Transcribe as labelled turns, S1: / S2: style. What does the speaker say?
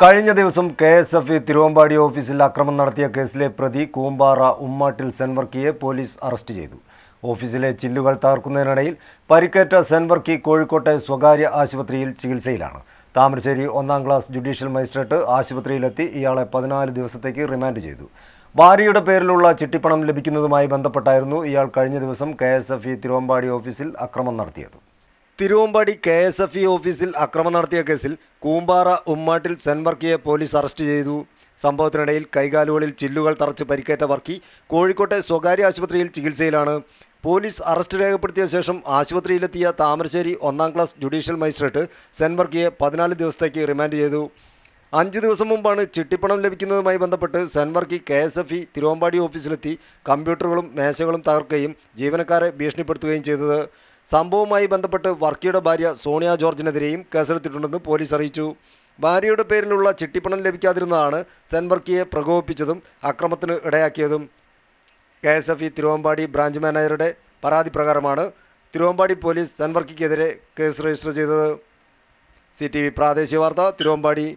S1: കഴിഞ്ഞ ദിവസം K S F E Thiruvambadi office അക്രമം നടത്തിയ കേസിലെ പ്രതി കൂമ്പാറ ഉമ്മാട്ടിൽ സെൻവർക്കിയെ പോലീസ് അറസ്റ്റ് ചെയ്തു. ഓഫീസിലെ ചില്ലുകൾ തകർക്കുന്നതിനിടയിൽ പരിക്കേറ്റ സെൻവർക്കി കോഴിക്കോട്ടെ സ്വകാര്യ ആശുപത്രിയിൽ ചികിത്സയിലാണ്. താമരശ്ശേരി ഒന്നാം ക്ലാസ് ജുഡീഷ്യൽ മജിസ്ട്രേറ്റ് ആശുപത്രിയിലെത്തി ഇയാളെ പതിനാല് ദിവസത്തേക്ക് റിമാൻഡ് ചെയ്തു. ഭാര്യയുടെ പേരിലുള്ള ചിട്ടിപ്പണം ലഭിക്കുന്നതുമായി ബന്ധപ്പെട്ടായിരുന്നു ഇയാൾ കഴിഞ്ഞ ദിവസം കെ തിരുവമ്പാടി ഓഫീസിൽ അക്രമം നടത്തിയത്. Thiruvambadi K S F E office അക്രമം നടത്തിയ കേസിൽ കൂമ്പാറ ഉമ്മാട്ടിൽ സെൻവർക്കിയെ പോലീസ് അറസ്റ്റ് ചെയ്തു. സംഭവത്തിനിടയിൽ കൈകാലുകളിൽ ചില്ലുകൾ തറച്ച് പരിക്കേറ്റ വർക്കി കോഴിക്കോട്ടെ സ്വകാര്യ ആശുപത്രിയിൽ ചികിത്സയിലാണ്. പോലീസ് അറസ്റ്റ് രേഖപ്പെടുത്തിയ ശേഷം ആശുപത്രിയിലെത്തിയ താമരശ്ശേരി ഒന്നാം ക്ലാസ് ജുഡീഷ്യൽ മജിസ്ട്രേറ്റ് സെൻവർക്കിയെ പതിനാല് ദിവസത്തേക്ക് റിമാൻഡ് ചെയ്തു. അഞ്ച് ദിവസം മുമ്പാണ് ചിട്ടിപ്പണം ലഭിക്കുന്നതുമായി ബന്ധപ്പെട്ട് Senvarkey K S F E Thiruvambadi ഓഫീസിലെത്തി കമ്പ്യൂട്ടറുകളും മേശകളും തകർക്കുകയും ജീവനക്കാരെ ഭീഷണിപ്പെടുത്തുകയും ചെയ്തത്. സംഭവവുമായി ബന്ധപ്പെട്ട് വർക്കിയുടെ ഭാര്യ സോണിയ ജോർജിനെതിരെയും കേസെടുത്തിട്ടുണ്ടെന്ന് പോലീസ് അറിയിച്ചു. ഭാര്യയുടെ പേരിലുള്ള ചിട്ടിപ്പണം ലഭിക്കാതിരുന്നതാണ് സെൻവർക്കിയെ പ്രകോപിപ്പിച്ചതും അക്രമത്തിന് ഇടയാക്കിയതും. K S F E Thiruvambadi branch മാനേജറുടെ പരാതി പ്രകാരമാണ് തിരുവമ്പാടി പോലീസ് സെൻവർക്കിക്കെതിരെ കേസ് രജിസ്റ്റർ ചെയ്തത്. സി ടി വി പ്രാദേശിക വാർത്ത തിരുവമ്പാടി.